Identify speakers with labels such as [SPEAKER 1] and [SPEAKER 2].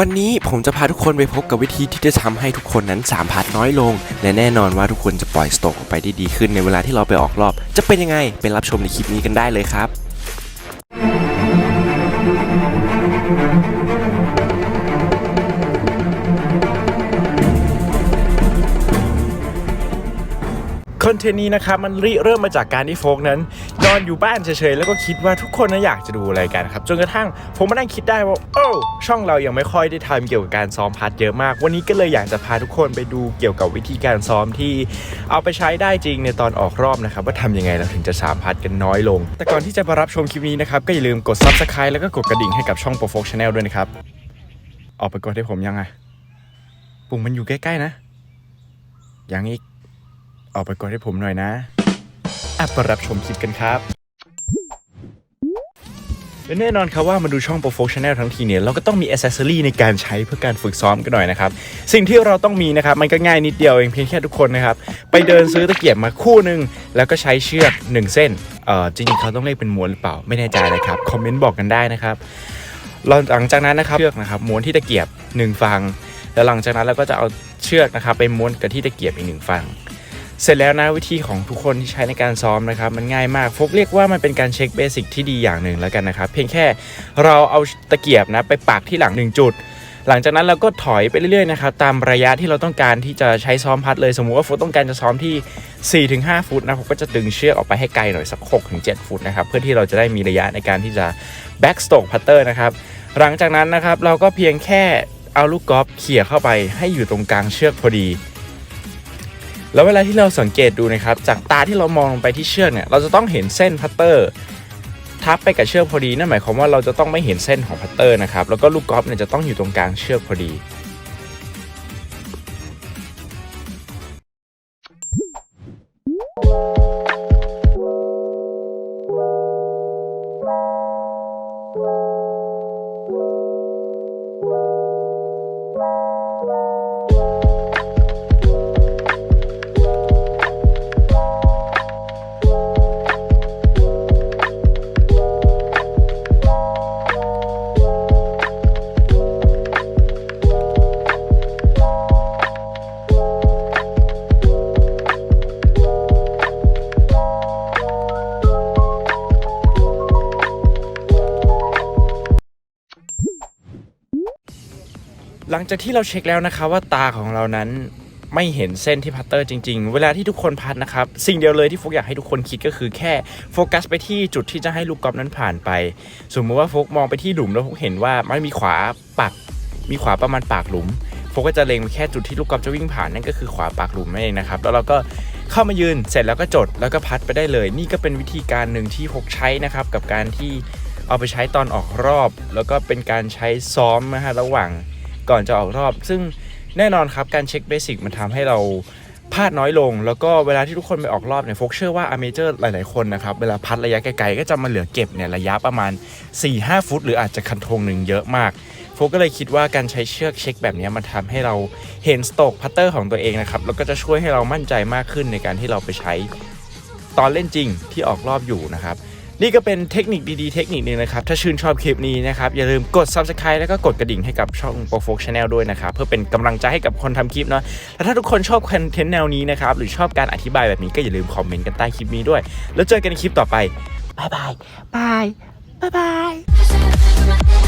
[SPEAKER 1] วันนี้ผมจะพาทุกคนไปพบกับวิธีที่จะทำให้ทุกคนนั้นสามพัดน้อยลง และแน่นอนว่าทุกคนจะปล่อยสโตกออกไปได้ดีขึ้นในเวลาที่เราไปออกรอบ จะเป็นยังไงไปรับชมในคลิปนี้กันได้เลยครับ
[SPEAKER 2] คอนเทนต์นี้นะครับมันริเริ่มมาจากการที่โฟกนั้น นอนอยู่บ้านเฉยๆ แล้วก็คิดว่าทุกคนน่ะอยากจะดูอะไรกันครับ จนกระทั่งผมมานั่งคิดได้ว่าโอ้ช่องเรายังไม่ค่อยได้ทำเกี่ยวกับการซ้อมพัดเยอะมาก วันนี้ก็เลยอยากจะพาทุกคนไปดูเกี่ยวกับวิธีการซ้อมที่เอาไปใช้ได้จริงในตอนออกรอบนะครับว่าทำยังไงเราถึงจะสามพัดกันน้อยลง แต่ก่อนที่จะมารับชมคลิปนี้นะครับก็อย่าลืมกด subscribe แล้วก็กดกระดิ่งให้กับช่องโปรโฟกชาแนลด้วยนะครับออกไปกดให้ผมยังไงปุ่มมันอยู่ใกล้ๆนะยังอีก ออกไปกดให้ผมหน่อยนะอะไปรับชมคลิปกันครับและแน่นอนครับว่ามาดูช่อง Pro f o Channel ทั้งทีเนี่ยเราก็ต้องมีอ c เซ s ซอรีในการใช้เพื่อการฝึกซ้อมกันหน่อยนะครับ สิ่งที่เราต้องมีนะครับ มันก็ง่ายนิดเดียวเองเพียงแค่ทุกคนนะครับ ไปเดินซื้อตะเกียบมาคู่หนึ่งแล้วก็ใช้เชือก 1 เส้นเออจริงๆเขาต้องเรียกเป็นม้วนหรือเปล่าไม่แน่ใจนะครับคอมเมนต์บอกกันได้นะครับหลังจากนั้นนะครับเชือกนะครับม้วนที่ตะเกียบ1ฝั่งแล้วหลังจากนั้นเราก็จะเอาเชือกนะครับไปม้วนกับที่ตะเกียบอีกหนึ่งฟัง เสร็จแล้วนะวิธีของทุกคนที่ใช้ในการซ้อมนะครับมันง่ายมากฟกเรียกว่ามันเป็นการเช็คเบสิกที่ดีอย่างหนึ่งแล้วกันนะครับเพียงแค่เราเอาตะเกียบนะไปปักที่หลังหนึ่งจุด หลังจากนั้นเราก็ถอยไปเรื่อยๆนะครับตามระยะที่เราต้องการที่จะใช้ซ้อมพัดเลยสมมุติว่าฟกต้องการจะซ้อมที่ 4-5 ฟุตนะผมก็จะดึงเชือกออกไปให้ไกลหน่อยสัก 6-7 ฟุตนะครับเพื่อที่เราจะได้มีระยะในการที่จะ back stroke putter นะครับหลังจากนั้นนะครับเราก็เพียงแค่เอาลูกกอล์ฟเขี่ยเข้าไปให้อยู่ตรงกลางเชือกพอดี แล้วเวลาที่เราสังเกตดูนะครับ จากตาที่เรามองลงไปที่เชือกเนี่ย เราจะต้องเห็นเส้นพัตเตอร์ ทับไปกับเชือกพอดี นั่นหมายความว่าเราจะต้องไม่เห็นเส้นของพัตเตอร์นะครับ แล้วก็ลูกกอล์ฟเนี่ยจะต้องอยู่ตรงกลางเชือกพอดี หลังจากที่เราเช็คแล้วนะครับว่าตาของเรานั้นไม่เห็นเส้นที่พัตเตอร์จริง ๆ เวลาที่ทุกคนพัดนะครับ สิ่งเดียวเลยที่ฟุกอยากให้ทุกคนคิดก็คือแค่โฟกัสไปที่จุดที่จะให้ลูกกอล์ฟนั้นผ่านไป สมมติว่าฟุกมองไปที่หลุมแล้วฟุกเห็นว่ามันมีขวาปัก มีขวาประมาณปากหลุมฟุกก็จะเล็งไปแค่จุดที่ลูกกอล์ฟจะวิ่งผ่านนั่นก็คือขวาปากหลุมนั่นเองนะครับ แล้วเราก็เข้ามายืนเสร็จแล้วก็จดแล้วก็พัดไปได้เลย นี่ก็เป็นวิธีการหนึ่งที่ฟุกใช้นะครับกับการที่เอาไปใช้ตอนออกรอบ แล้วก็เป็นการใช้ซ้อมนะฮะระหว่าง ก่อนจะออกรอบ ซึ่งแน่นอนครับการเช็คเบสิกมันทำให้เราพลาดน้อยลง แล้วก็เวลาที่ทุกคนไปออกรอบเนี่ยโฟกเชื่อว่าอเมเจอร์หลาย ๆ คนนะครับ เวลาพัดระยะไกล ๆ ก็จะมาเหลือเก็บเนี่ยระยะประมาณ 4-5 ฟุต หรืออาจจะคันธงหนึ่งเยอะมากโฟกก็เลยคิดว่าการใช้เชือกเช็คแบบนี้มันทำให้เราเห็นสโตกพัตเตอร์ของตัวเองนะครับ แล้วก็จะช่วยให้เรามั่นใจมากขึ้นในการที่เราไปใช้ตอนเล่นจริงที่ออกรอบอยู่นะครับ นี่ก็เป็นเทคนิคดีๆ เทคนิคหนึงนะครับ ถ้าชื่นชอบคลิปนี้นะครับ อย่าลืมกด subscribe แล้วก็กดกระดิ่งให้กับช่อง p r o f o c Channel ด้วยนะครับ เพื่อเป็นกำลังใจให้กับคนทำคลิปเนาะแล้วถ้าทุกคนชอบคอนเทนต์แนวนี้นะครับ หรือชอบการอธิบายแบบนี้ก็อย่าลืมคอมเมนต์กันใต้คลิปนี้ด้วย แล้วเจอกันในคลิปต่อไปบายบายบายบายบาย